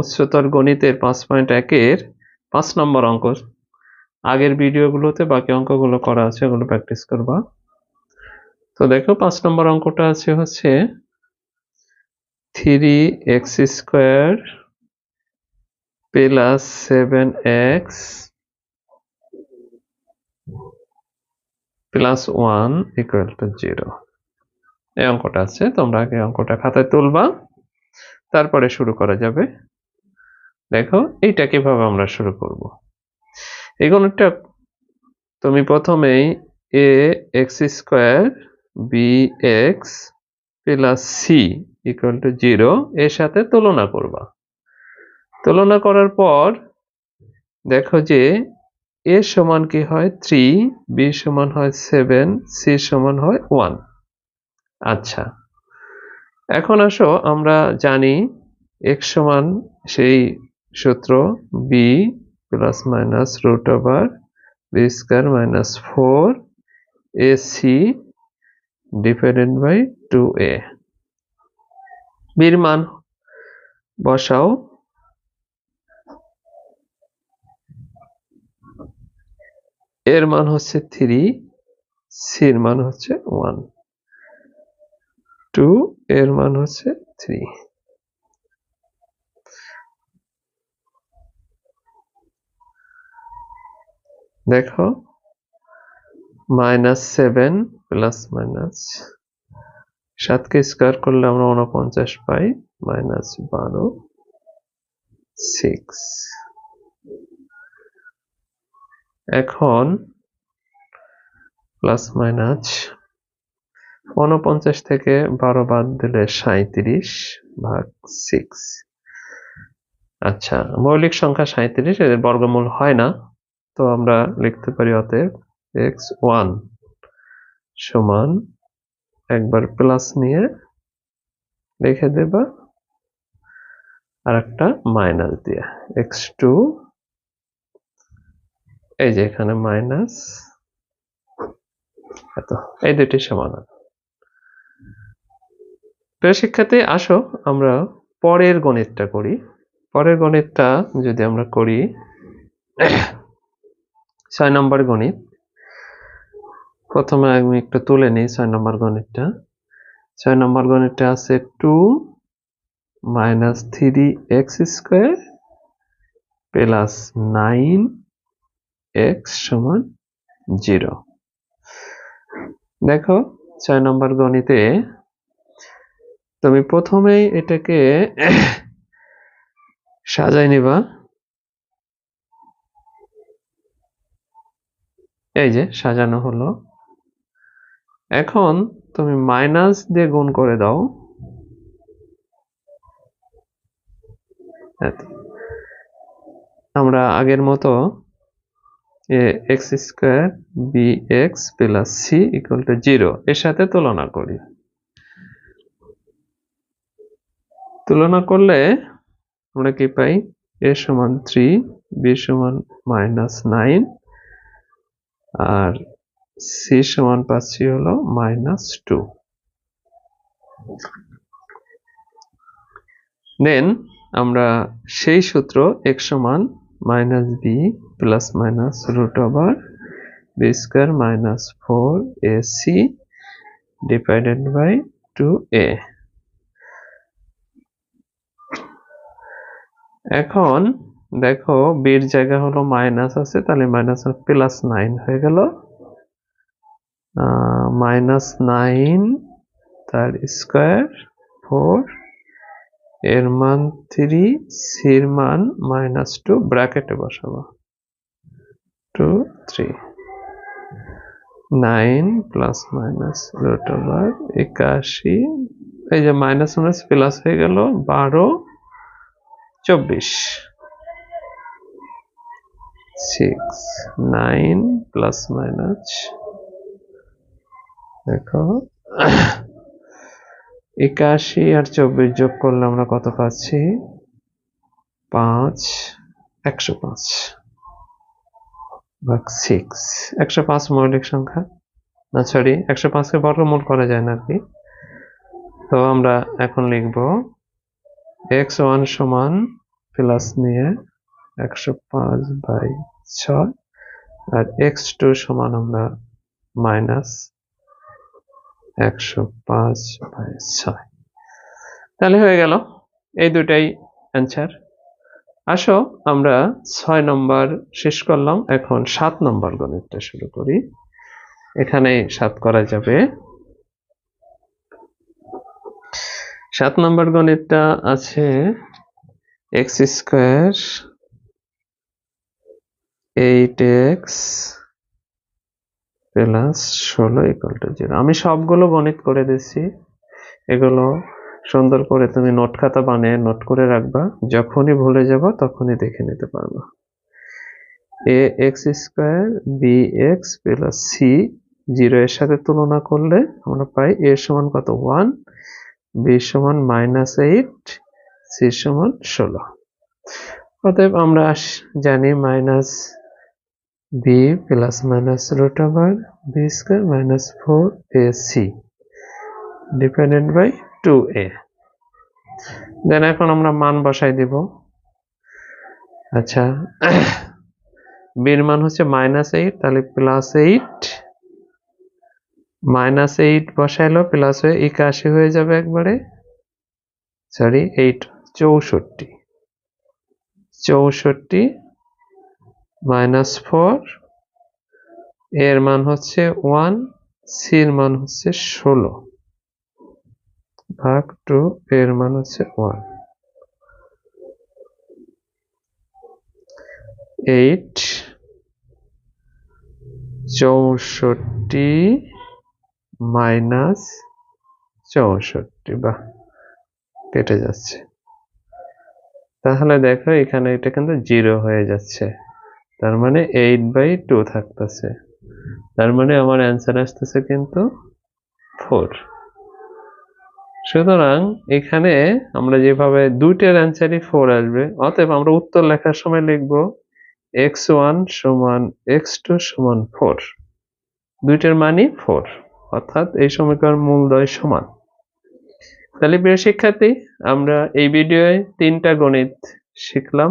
উচ্চতর গণিতের পাঁচ পয়েন্ট একের পাঁচ নম্বর অঙ্ক। আগের ভিডিওগুলোতে বাকি অঙ্কগুলো করা আছে, ওগুলো প্র্যাকটিস করবা। তো দেখো, পাঁচ নম্বর অঙ্কটা আছে হচ্ছে three x square plus seven x plus one equal to zero এই অঙ্কটা আছে, তোমরা আগে অঙ্কটা খাতায় তুলবা, তারপরে শুরু করা যাবে। দেখো, এইটা কীভাবে আমরা শুরু করব? এই গণিতটা তুমি প্রথমেই a x square b x plus c equal to zero এর সাথে তুলনা করবা। তুলনা করার পর দেখো যে এ সমান কি হয় থ্রি বি সমান হয় সেভেন সি সমান হয় ওয়ান আচ্ছা এখন আসো আমরা জানি এক্স সমান সেই সূত্র b plus minus root over b square minus four a c divided by two a বির মান বসাও। এর মান হচ্ছে থ্রি সির মান হচ্ছে ওয়ান টু এর মান হচ্ছে থ্রি দেখো মাইনাস সেভেন প্লাস মাইনাস সাতকে স্কোয়ার করলে আমরা উনপঞ্চাশ পাই মাইনাস বারো সিক্স এখন প্লাস মাইনাস উনপঞ্চাশ থেকে বারো বাদ দিলে সাঁত্রিশ ভাগ সিক্স আচ্ছা মৌলিক সংখ্যা সাঁত্রিশ এর বর্গমূল হয় না। তো আমরা লিখতে পারি অতএব এক্স ওয়ান সমান একবার প্লাস নিয়ে লিখে দেবা। আর একটা মাইনাস দিয়ে এক্স টু এই যে এখানে মাইনাস এত, এই দুটি সমাধান প্রিয় শিক্ষার্থী, আসো, আমরা পরের গণিতটা করি। পরের গণিতটা যদি আমরা করি ছয় নম্বর গণিত। প্রথমে আমি একটু তুলে নিই ছয় নম্বর গণিতটা। ছয় নম্বর গণিতটা আছে two minus three x square plus nine x সমান জিরো। দেখো, ছয় নম্বর গণিতে তুমি প্রথমেই এটাকে সাজাই নিবা। এই যে, সাজানো হলো। এখন তুমি মাইনাস দিয়ে গুণ করে দাও। আমরা আগের মতো x square b x plus c equal to zero এর সাথে তুলনা করি। তুলনা করলে আমরা কি পাই? এ সমান থ্রি বি সমান মাইনাস নাইন আর সি সমান পাচ্ছি হলো মাইনাস টু দেন আমরা সেই সূত্র এক সমান minus b plus minus root over b square minus four a c divided by two a এখন দেখো বির জায়গা হলো মাইনাস আছে, তাহলে মাইনাস প্লাস নাইন হয়ে গেল। মাইনাস নাইন তার স্কোয়ার ফোর এর মান থ্রি সির মান মাইনাস টু ব্র্যাকেটে বসাবো। Two three nine plus minus root over একাশি, এই যে মাইনাস মাইনাস প্লাস হয়ে গেল, বারো, চব্বিশ। সিক্স নাইন প্লাস মাইনাস দেখো। একাশি আর চব্বিশ যোগ করলে আমরা কত পাচ্ছি? পাঁচ, একশো পাঁচ। ভাগ সিক্স একশো পাঁচ মৌলিক সংখ্যা? না সরি একশো পাঁচকে বর্গমূল করা যায় না আর তো আমরা এখন লিখব এক্স ওয়ান সমান প্লাস নিয়ে একশো পাঁচ বাই ছয়। আর এক্স টু সমান আমরা মাইনাস একশো পাঁচ বাই ছয়। তাহলে হয়ে গেল। এই দুটাই অ্যান্সার। আসো, আমরা ছয় নম্বর শেষ করলাম। এখন সাত নম্বর গণিতটা শুরু করি। এখানে সাত করা যাবে। সাত নম্বর গণিতটা আছে x square eight x plus ষোলো ইকুয়াল টু জিরো আমি সবগুলো গণিত করে দিচ্ছি এগুলো সুন্দর করে তুমি নোট খাতা বানিয়ে নোট করে রাখবা। যখনই ভুলে যাব তখনই দেখে নিতে পারব। A x square b x plus c zero এর সাথে তুলনা করলে আমরা পাই এ সমান কত? ওয়ান, বি সমান মাইনাস এইট, সি সমান ষোলো। অতএব আমরা জানি minus root over b square minus four a c dependent by two a then এখন আমরা মান বসাই দিব। আচ্ছা বির মান হচ্ছে মাইনাস এইট তাহলে প্লাস এইট মাইনাস এইট বসাইলো প্লাস হয়ে একাশি হয়ে যাবে একবারে। সরি এইট চৌষট্টি। চৌষট্টি মাইনাস ফোর, এর মান হচ্ছে ওয়ান সির মান হচ্ছে ষোলো। ভাগ টু, এর মান হচ্ছে ওয়ান। এইট, চৌষট্টি মাইনাস চৌষট্টি, বাহ, কেটে যাচ্ছে। তাহলে দেখো এখানে এটা কিন্তু জিরো হয়ে যাচ্ছে। তার মানে এইট বাই টু থাকতেছে। তার মানে আমার অ্যান্সার আসতেছে কিন্তু ফোর সুতরাং এখানে আমরা যেভাবে দুইটার অ্যান্সারই ফোর আসবে, অতএব আমরা উত্তর লেখার সময় লিখব এক্স ওয়ান সমান এক্স টু সমান ফোর দুইটার মানই ফোর অর্থাৎ এই সমীকরণ মূলদ্বয় সমান। তাহলে প্রিয় শিক্ষার্থী, আমরা এই ভিডিওয়ে তিনটা গণিত শিখলাম,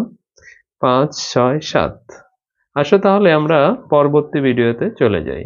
পাঁচ, ছয়, সাত। আসো তাহলে আমরা পরবর্তী ভিডিওতে চলে যাই।